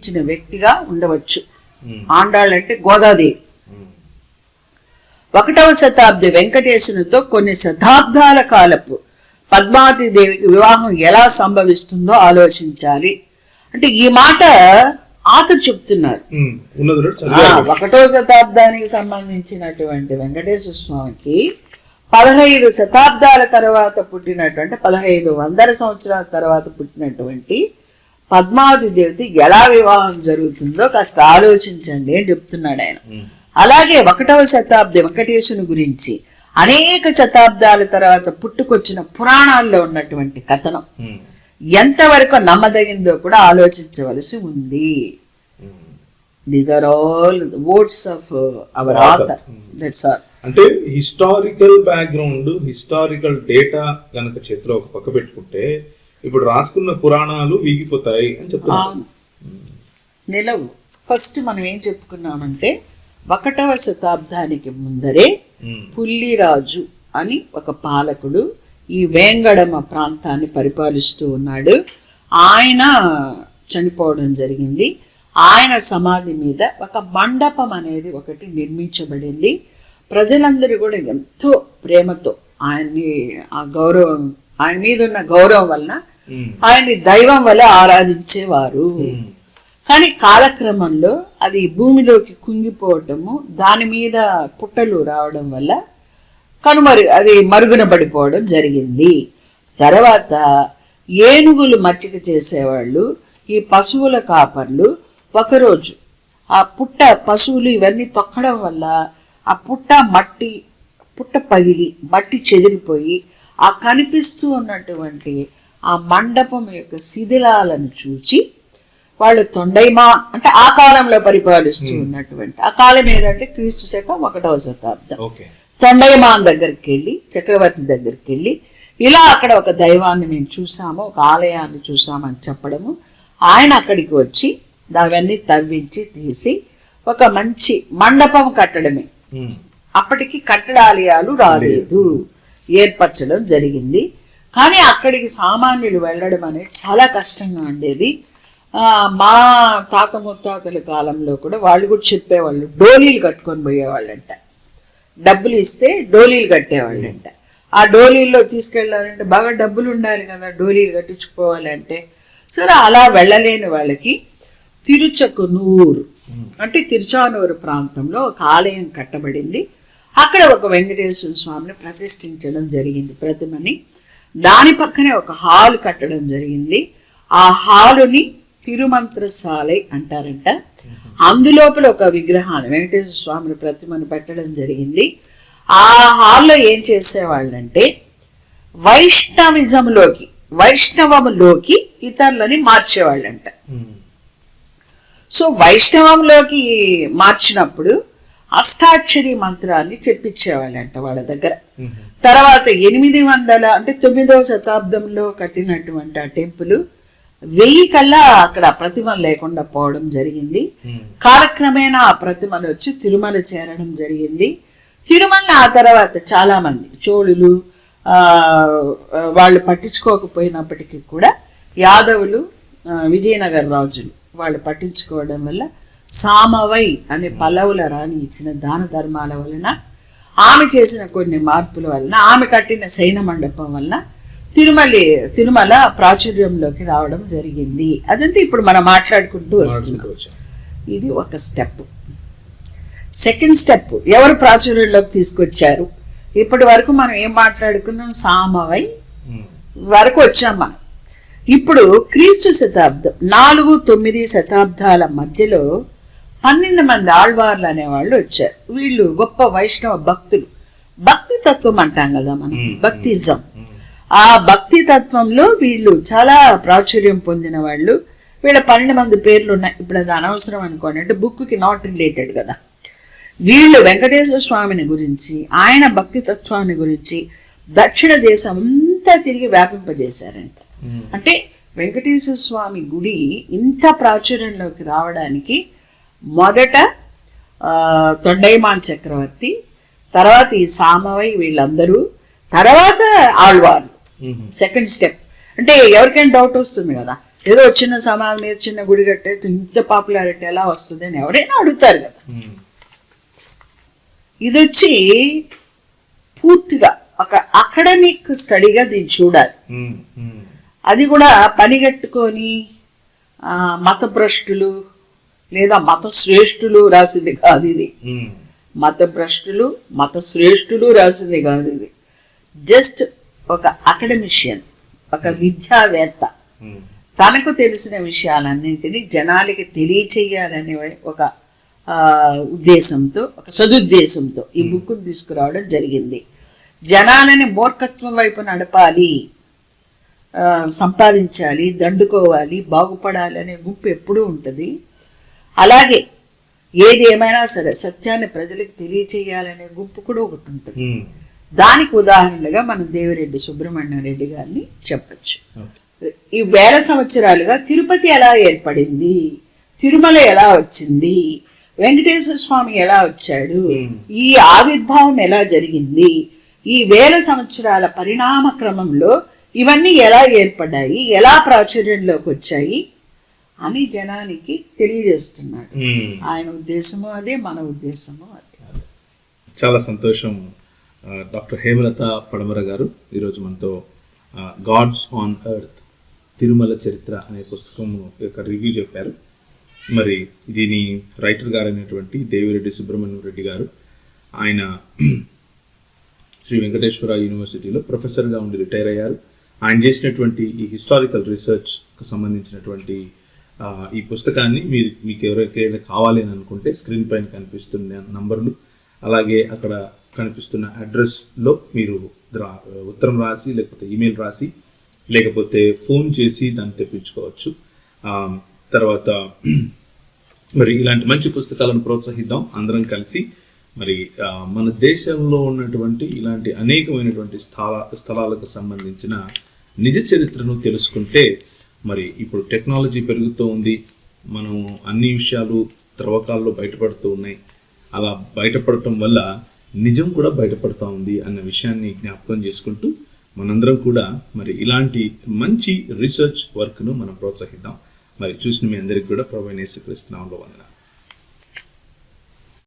ఇచ్చిన వ్యక్తిగా ఉండవచ్చు. ఆండాళ్ళు అంటే గోదాదేవి. ఒకటవ శతాబ్ది వెంకటేశునితో కొన్ని శతాబ్దాల కాలపు పద్మావతి దేవికి వివాహం ఎలా సంభవిస్తుందో ఆలోచించాలి. అంటే ఈ మాట ఆతరు చెప్తున్నారు. ఒకటో శతాబ్దానికి సంబంధించినటువంటి వెంకటేశ్వర స్వామికి పదహైదు శతాబ్దాల తర్వాత పుట్టినటువంటి పదహైదు వందల సంవత్సరాల తర్వాత పుట్టినటువంటి పద్మావతి దేవతి ఎలా వివాహం జరుగుతుందో కాస్త ఆలోచించండి అని చెప్తున్నాడు ఆయన. అలాగే ఒకటవ శతాబ్ది వెంకటేశుని గురించి అనేక శతాబ్దాల తర్వాత పుట్టుకొచ్చిన పురాణాల్లో ఉన్నటువంటి కథనం. ఎంతవరకు నమ్మదగిందో కూడా ఆలోచించవలసి ఉంది. These are all words of our. Author that's all అంటే హిస్టారికల్ బ్యాక్గ్రౌండ్ హిస్టారికల్ డేటా గనక చేతిలో ఒక పక్క పెట్టుకుంటే ఇప్పుడు రాసుకున్న పురాణాలు వీగిపోతాయి అని చెప్తున్నారు. నిలవు. ఫస్ట్ మనం ఏం చెప్పుకున్నామంటే ఒకటవ శతాబ్దానికి ముందరే పుల్లిరాజు అని ఒక పాలకుడు ఈ వేంగడమ ప్రాంతాన్ని పరిపాలిస్తూ ఉన్నాడు. ఆయన చనిపోవడం జరిగింది. ఆయన సమాధి మీద ఒక మండపం అనేది ఒకటి నిర్మించబడింది. ప్రజలందరూ కూడా ఎంతో ప్రేమతో ఆయన్ని ఆ గౌరవం ఆయన మీద ఉన్న గౌరవం వలన ఆయన్ని దైవం వల్ల ఆరాధించేవారు. కానీ కాలక్రమంలో అది భూమిలోకి కుంగిపోవటము దాని మీద పుట్టలు రావడం వల్ల కనుమరు అది మరుగున పడిపోవడం జరిగింది. తర్వాత ఏనుగులు మచ్చిక చేసేవాళ్ళు ఈ పశువుల కాపర్లు ఒకరోజు ఆ పుట్ట పశువులు ఇవన్నీ తొక్కడం వల్ల ఆ పుట్ట మట్టి పుట్ట పగిలి మట్టి చెదిరిపోయి ఆ కనిపిస్తూ ఉన్నటువంటి ఆ మండపం యొక్క శిథిలాలను చూచి వాళ్ళు తొండైమా అంటే ఆ కాలంలో పరిపాలిస్తూ ఉన్నటువంటి ఆ కాలం ఏదంటే క్రీస్తు శకం ఒకటవ శతాబ్దం. తొండైమాన్ దగ్గరికి వెళ్ళి చక్రవర్తి దగ్గరికి వెళ్ళి ఇలా అక్కడ ఒక దైవాన్ని మేము చూసాము ఒక ఆలయాన్ని చూసామని చెప్పడము. ఆయన అక్కడికి వచ్చి అవన్నీ తవ్వించి తీసి ఒక మంచి మండపం కట్టడమే. ఉమ్, అప్పటికి కట్టడాలయాలు రాలేదు. ఏర్పరచడం జరిగింది. కానీ అక్కడికి సామాన్యులు వెళ్ళడం అనేది చాలా కష్టంగా ఉండేది. మా తాత ముత్తాతల కాలంలో కూడా వాళ్ళు కూడా చెప్పేవాళ్ళు డోలీలు కట్టుకొని పోయేవాళ్ళంట. డబ్బులు ఇస్తే డోలీలు కట్టేవాళ్ళంట. ఆ డోలీల్లో తీసుకెళ్ళాలంటే బాగా డబ్బులు ఉండాలి కదా డోలీలు కట్టించుకోవాలంటే. సరే అలా వెళ్ళలేని వాళ్ళకి తిరుచకునూరు అంటే తిరుచానూరు ప్రాంతంలో ఒక ఆలయం కట్టబడింది. అక్కడ ఒక వెంకటేశ్వర స్వామిని ప్రతిష్ఠించడం జరిగింది ప్రతిమని. దాని పక్కనే ఒక హాల్ కట్టడం జరిగింది. ఆ హాలుని తిరుమంత్రశాలై అంటారంట. అందులోపల ఒక విగ్రహాన్ని వెంకటేశ్వర స్వామిని ప్రతిమను పెట్టడం జరిగింది. ఆ హాల్లో ఏం చేసేవాళ్ళంటే వైష్ణవిజంలోకి వైష్ణవములోకి ఇతరులని మార్చేవాళ్ళంట. ఉమ్, సో వైష్ణవంలోకి మార్చినప్పుడు అష్టాక్షరి మంత్రాన్ని చెప్పించేవాళ్ళంట వాళ్ళ దగ్గర. తర్వాత ఎనిమిది వందల అంటే తొమ్మిదవ శతాబ్దంలో కట్టినటువంటి ఆ టెంపుల్ వెయ్యి కల్లా అక్కడ ప్రతిమ లేకుండా పోవడం జరిగింది. కాలక్రమేణా ఆ ప్రతిమలు వచ్చి తిరుమల చేరడం జరిగింది. తిరుమల ఆ తర్వాత చాలా మంది చోళులు ఆ వాళ్ళు పట్టించుకోకపోయినప్పటికీ కూడా యాదవులు విజయనగర రాజులు వాళ్ళు పట్టించుకోవడం వల్ల సామవై అనే పల్లవుల రాణి ఇచ్చిన దాన ధర్మాల వలన ఆమె చేసిన కొన్ని మార్పుల వలన ఆమె కట్టిన శయన మండపం వలన తిరుమల తిరుమల ప్రాచుర్యంలోకి రావడం జరిగింది. అదంతా ఇప్పుడు మనం మాట్లాడుకుంటూ వస్తున్నాం. ఇది ఒక స్టెప్. సెకండ్ స్టెప్ ఎవరు ప్రాచుర్యంలోకి తీసుకొచ్చారు? ఇప్పటి వరకు మనం ఏం మాట్లాడుకున్నాం? సామవై వరకు వచ్చాం మనం. ఇప్పుడు క్రీస్తు శతాబ్దం నాలుగు తొమ్మిది శతాబ్దాల మధ్యలో పన్నెండు మంది ఆళ్వార్లు అనేవాళ్ళు వచ్చారు. వీళ్ళు గొప్ప వైష్ణవ భక్తులు. భక్తి తత్వం అంటాం కదా మనం. భక్తిజం. ఆ భక్తి తత్వంలో వీళ్ళు చాలా ప్రాచుర్యం పొందిన వాళ్ళు. వీళ్ళ పన్నెండు మంది పేర్లు ఉన్నాయి. ఇప్పుడు అది అనవసరం అనుకోండి. అంటే బుక్కి నాట్ రిలేటెడ్ కదా. వీళ్ళు వెంకటేశ్వర స్వామిని గురించి ఆయన భక్తి తత్వాన్ని గురించి దక్షిణ దేశం అంతా తిరిగి వ్యాపింపజేశారంట. అంటే వెంకటేశ్వర స్వామి గుడి ఇంత ప్రాచుర్యంలోకి రావడానికి మొదట తొండైమాన్ చక్రవర్తి తర్వాత ఈ సామవై వీళ్ళందరూ తర్వాత ఆళ్వార్లు ఉమ్, సెకండ్ స్టెప్ అంటే ఎవరికైనా డౌట్ వస్తుంది కదా. ఏదో చిన్న సమాధి మీద చిన్న గుడి కట్టేస్తే ఇంత పాపులారిటీ ఎలా వస్తుంది అని ఎవరైనా అడుగుతారు కదా. ఇది వచ్చి పూర్తిగా ఒక అకాడమిక్ స్టడీగా దీన్ని చూడాలి. అది కూడా పనిగట్టుకొని మత భ్రష్టులు లేదా మత శ్రేష్ఠులు రాసింది కాదు ఇది. ఉమ్, మత భ్రష్టులు మత శ్రేష్ఠులు రాసింది కాదు ఇది. జస్ట్ ఒక అకాడమిషియన్ ఒక విద్యావేత్త. ఉమ్, తనకు తెలిసిన విషయాలన్నింటినీ జనాలకి తెలియచేయాలనే ఒక ఆ, ఉద్దేశంతో ఒక సదుద్దేశంతో ఈ బుక్ తీసుకురావడం జరిగింది. జనాలని మూర్ఖత్వం వైపు నడపాలి సంపాదించాలి దండుకోవాలి బాగుపడాలి అనే గుంపు ఎప్పుడూ ఉంటుంది. అలాగే ఏది ఏమైనా సరే సత్యాన్ని ప్రజలకు తెలియచేయాలనే గుంపు కూడా ఒకటి ఉంటుంది. దానికి ఉదాహరణగా మనం దేవిరెడ్డి సుబ్రహ్మణ్యం రెడ్డి గారిని చెప్పచ్చు. ఈ వేల సంవత్సరాలుగా తిరుపతి ఎలా ఏర్పడింది? తిరుమల ఎలా వచ్చింది? వెంకటేశ్వర స్వామి ఎలా వచ్చాడు. ఈ ఆవిర్భావం ఎలా జరిగింది? ఈ వేల సంవత్సరాల పరిణామ క్రమంలో ఇవన్నీ ఎలా ఏర్పడ్డాయి? ఎలా ప్రాచుర్యంలోకి వచ్చాయి? అని జనానికి తెలియజేస్తున్నాడు. ఆయన ఉద్దేశము అదే మన ఉద్దేశము అదే. చాలా సంతోషం డాక్టర్ హేమలత పడమర గారు ఈరోజు మనతో గాడ్స్ ఆన్ ఎర్త్ తిరుమల చరిత్ర అనే పుస్తకం యొక్క రివ్యూ చెప్పారు. మరి దీని రైటర్ గారు అయినటువంటి దేవిరెడ్డి సుబ్రహ్మణ్యం రెడ్డి గారు ఆయన శ్రీ వెంకటేశ్వర యూనివర్సిటీలో ప్రొఫెసర్గా ఉండి రిటైర్ అయ్యారు. ఆయన చేసినటువంటి ఈ హిస్టారికల్ రీసెర్చ్కి సంబంధించినటువంటి ఈ పుస్తకాన్ని మీరు మీకు ఎవరికైనా కావాలి అని అనుకుంటే స్క్రీన్ పైన కనిపిస్తున్న నంబర్లు అలాగే అక్కడ కనిపిస్తున్న అడ్రస్లో మీరు రా- ఉత్తరం రాసి లేకపోతే ఈమెయిల్ రాసి లేకపోతే ఫోన్ చేసి దాన్ని తెప్పించుకోవచ్చు. తర్వాత మరి ఇలాంటి మంచి పుస్తకాలను ప్రోత్సహిద్దాం. అందరం కలిసి మరి మన దేశంలో ఉన్నటువంటి ఇలాంటి అనేకమైనటువంటి స్థల స్థలాలకు సంబంధించిన నిజ చరిత్రను తెలుసుకుంటే మరి ఇప్పుడు టెక్నాలజీ పెరుగుతూ ఉంది. మనం అన్ని విషయాలు త్రవ్వకాల్లో బయటపడుతూ ఉన్నాయి. అలా బయటపడటం వల్ల నిజం కూడా బయటపడుతూ ఉంది అన్న విషయాన్ని జ్ఞాపకం చేసుకుంటూ మనందరం కూడా మరి ఇలాంటి మంచి రీసెర్చ్ వర్క్ను మనం ప్రోత్సహిద్దాం. మరి చూసిన మీ అందరికి కూడా ప్రభు యేసుక్రీస్తు వందన